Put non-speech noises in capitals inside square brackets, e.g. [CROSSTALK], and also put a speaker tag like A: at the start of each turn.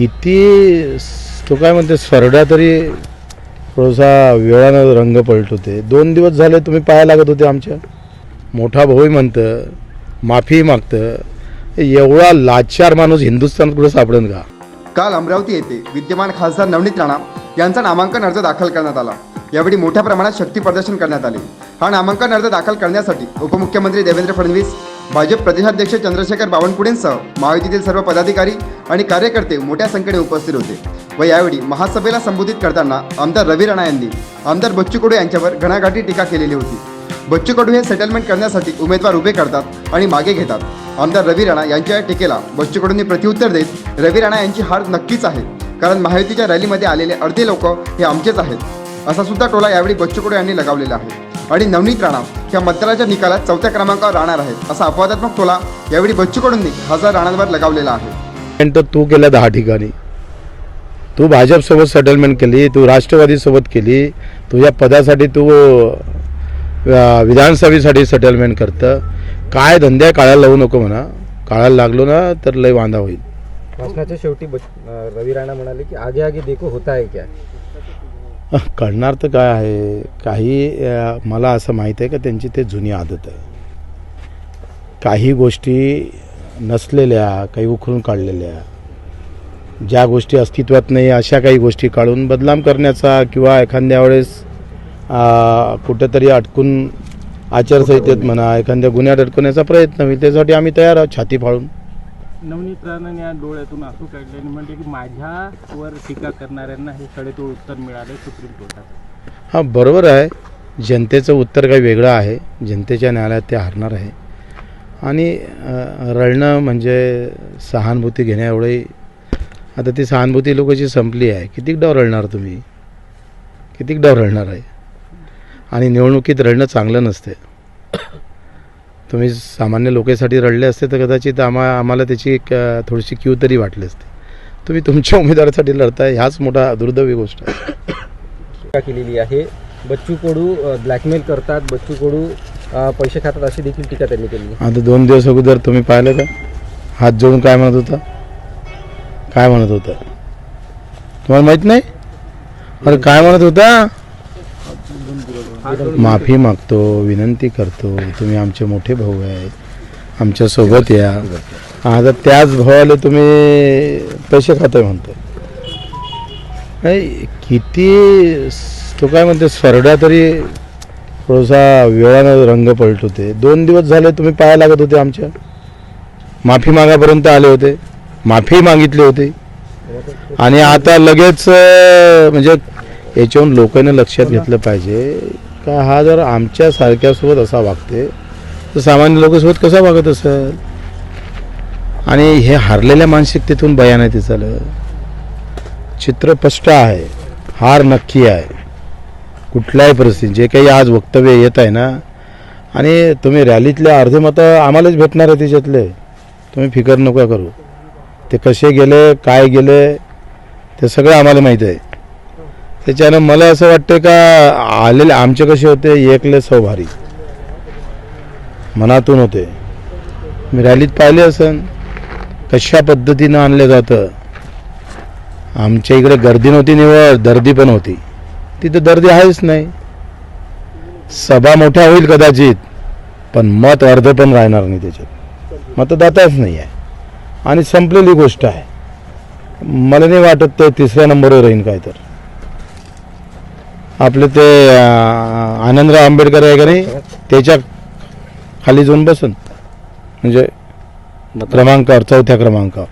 A: किती तो काय म्हणते सरडा तरी थोडासा वेळानं रंग पलटवते दोन दिवस झाले तुम्ही पाया लागत होते आमच्या. मोठा भाऊही म्हणतं माफी मागतं एवढा लाचार माणूस हिंदुस्थानात कुठं सापडेल का?
B: काल अमरावती येथे विद्यमान खासदार नवनीत राणा यांचा नामांकन अर्ज दाखल करण्यात आला. यावेळी मोठ्या प्रमाणात शक्ती प्रदर्शन करण्यात आले. हा नामांकन अर्ज दाखल करण्यासाठी उपमुख्यमंत्री देवेंद्र फडणवीस भाजप प्रदेशाध्यक्ष चंद्रशेखर बावनकुळेंसह महायुतीतील सर्व पदाधिकारी आणि कार्यकर्ते मोठ्या संख्येने उपस्थित होते व यावेळी महासभेला संबोधित करताना आमदार रवी राणा यांनी आमदार बच्चू कडू यांच्यावर घणाघाटी टीका केलेली होती. बच्चू कडू हे सेटलमेंट करण्यासाठी उमेदवार उभे करतात आणि मागे घेतात. आमदार रवी राणा यांच्या या टीकेला बच्चू कडूंनी प्रत्युत्तर देत रवी राणा यांची हार नक्कीच आहे कारण महायुतीच्या रॅलीमध्ये आलेले अर्धे लोक हे आमचेच आहेत. असा सुद्धा टोला यावेळी बच्चू कडू यांनी लगावलेला आहे. आणि नवनीत राणा ह्या मतदाराच्या निकालात चौथ्या क्रमांकावर राहणार आहेत असा अपवादात्मक टोला यावेळी बच्चू कडूंनी खासदार राणांवर लगावलेला आहे.
A: तर तू केलं दहा ठिकाणी. तू भाजपसोबत सेटलमेंट केली तू राष्ट्रवादीसोबत केली तुझ्या पदासाठी तू विधानसभेसाठी सेटलमेंट करतं. काय धंद्या काळाला लावू नको म्हणा. काळाला लागलो ना तर लय वांदा होईल.
C: भाषणाच्या शेवटी रवी राणा म्हणाले की आगे आगे देखो होता है क्या? [LAUGHS]
A: कळणार तर काय आहे? काही मला असं माहीत आहे का त्यांची ते जुनी आदत आहे. काही गोष्टी नसलेल्या काही उखरून काढलेल्या ज्या गोष्टी अस्तित्वात नाही अशा काही गोष्टी काढून बदनाम करण्याचा किंवा एखाद्या वेळेस अह, कुठेतरी अटकून आचारसंहितेत म्हणा एखाद्या गुन्ह्यात अडकवण्याचा प्रयत्न होईल त्यासाठी आम्ही तयार आहोत छाती फाळून
D: नवनीत राणाने या डोळ्यातून आसू काढले आणि म्हणजे की माझ्यावर टीका करणाऱ्यांना हे सडेतोड उत्तर मिळालं सुप्रीम कोर्टात.
A: हां बरोबर आहे. जनतेचं उत्तर काही वेगळं आहे. जनतेच्या न्यायालयात ते हरणार आहे. आणि रळणं रडणं म्हणजे सहानुभूती घेण्याएवढी आता ती सहानुभूती लोकांची संपली आहे. कितीक डाव रडणार तुम्ही? कितीक डाव रडणार आहे? आणि निवडणुकीत रडणं चांगलं नसते तुम्ही सामान्य लोकांसाठी रडले असते तर कदाचित आम्हा आम्हाला त्याची एक थोडीशी क्यू तरी वाटली असते. तुम्ही तुमच्या उमेदवारासाठी लढताय ह्याच मोठा दुर्दैवी गोष्ट आहे. [COUGHS]
C: केलेली आहे. बच्चू कडू ब्लॅकमेल करतात. बच्चू कडू पैसे खातात अशी देखील टीका त्यांनी केली
A: आता दोन दिवस अगोदर तुम्ही पाहिलं का? हात जोडून काय म्हणत होता? काय म्हणत होता? तुम्हाला माहीत नाही? अरे काय म्हणत होता? माफी मागतो विनंती करतो तुम्ही आमचे मोठे भाऊ आहे आमच्यासोबत या. आता त्याच भावाला तुम्ही पैसे खातोय म्हणतो नाही किती तू तो काय म्हणते सरडा तरी थोडासा वेळानं रंग पलट होते. दोन दिवस झाले तुम्ही पाया लागत होते आमच्या. माफी मागापर्यंत आले होते. माफी मागितली होती. आणि आता लगेच म्हणजे याच्यावरून लोकांनी लक्षात घेतलं पाहिजे. का हा जर आमच्यासारख्यासोबत असा वागते तर सामान्य लोकांसोबत कसा वागत असेल? आणि हे हारलेल्या मानसिकतेतून बयान आहे तिचं चित्र स्पष्ट आहे हार नक्की आहे. कुठल्याही परिस्थितीत जे काही आज वक्तव्य येत आहे ना आणि तुम्ही रॅलीतले अर्धे मतं आम्हालाच भेटणार आहे तिच्यातले तुम्ही फिकर नका करू. ते कसे गेले काय गेले ते सगळं आम्हाला माहीत आहे. त्याच्यानं मला असं वाटतं का आलेले आमचे कसे होते एकले सौभारी मनातून होते. मी रॅलीत पाहिले असन कशा पद्धतीनं आणलं जातं. आमच्या इकडे गर्दी नव्हती निवड दर्दी पण होती. तिथं दर्दी आहेच नाही. सभा मोठ्या होईल कदाचित पण मत अर्ध पण राहणार नाही त्याच्यात. मतदाताच नाही आहे. आणि संपलेली गोष्ट आहे. मला नाही वाटत ते तिसऱ्या नंबरवर राहीन काय तर आपले ते अं, आनंदराव आंबेडकर आहे का नाही त्याच्याखाली जाऊन बसन. म्हणजे क्रमांकावर चौथ्या क्रमांकावर.